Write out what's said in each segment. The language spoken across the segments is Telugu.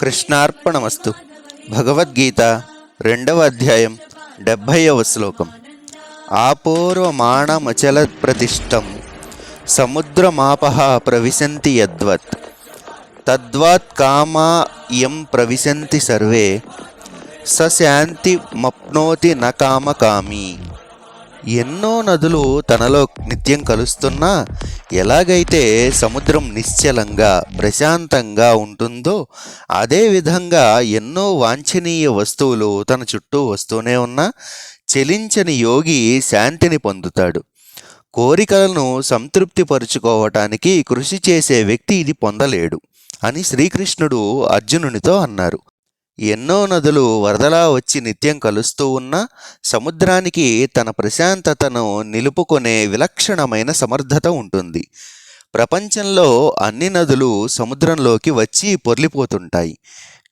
కృష్ణార్పణమస్తు. భగవద్గీత రెండవ అధ్యాయం డెబ్భైవ శ్లోకం. ఆపూర్వమాణమచల ప్రతిష్టం సముద్రమాపహ ప్రవిశంతి యద్వత్. తద్వాత్ కామా యం ప్రవిశంతి సర్వే. స శాంతి మప్నోతి న కామకామీ. ఎన్నో నదులు తనలో నిత్యం కలుస్తున్నా ఎలాగైతే సముద్రం నిశ్చలంగా ప్రశాంతంగా ఉంటుందో అదేవిధంగా ఎన్నో వాంఛనీయ వస్తువులు తన చుట్టూ వస్తూనే ఉన్నా చెలించని యోగి శాంతిని పొందుతాడు. కోరికలను సంతృప్తిపరుచుకోవటానికి కృషి చేసే వ్యక్తి ఇది పొందలేడు అని శ్రీకృష్ణుడు అర్జునునితో అన్నారు. ఎన్నో నదులు వరదలా వచ్చి నిత్యం కలుస్తూ ఉన్నా సముద్రానికి తన ప్రశాంతతను నిలుపుకునే విలక్షణమైన సమర్థత ఉంటుంది. ప్రపంచంలో అన్ని నదులు సముద్రంలోకి వచ్చి పొర్లిపోతుంటాయి.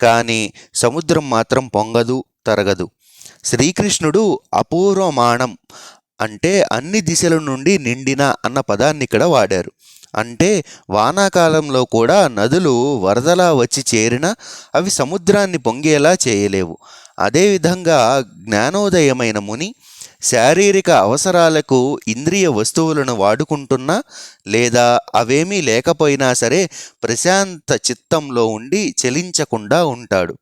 కానీ సముద్రం మాత్రం పొంగదు తరగదు. శ్రీకృష్ణుడు అపూర్వమాణం అంటే అన్ని దిశల నుండి నిండిన అన్న పదాన్ని ఇక్కడ వాడారు. అంటే వానాకాలంలో కూడా నదులు వరదలా వచ్చి చేరినా అవి సముద్రాన్ని పొంగేలా చేయలేవు. అదేవిధంగా జ్ఞానోదయమైన ముని శారీరక అవసరాలకు ఇంద్రియ వస్తువులను వాడుకుంటున్నా లేదా అవేమీ లేకపోయినా సరే ప్రశాంత చిత్తంలో ఉండి చలించకుండా ఉంటాడు.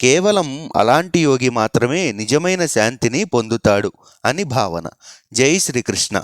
కేవలం అలాంటి యోగి మాత్రమే నిజమైన శాంతిని పొందుతాడు అని భావన. జై శ్రీకృష్ణ.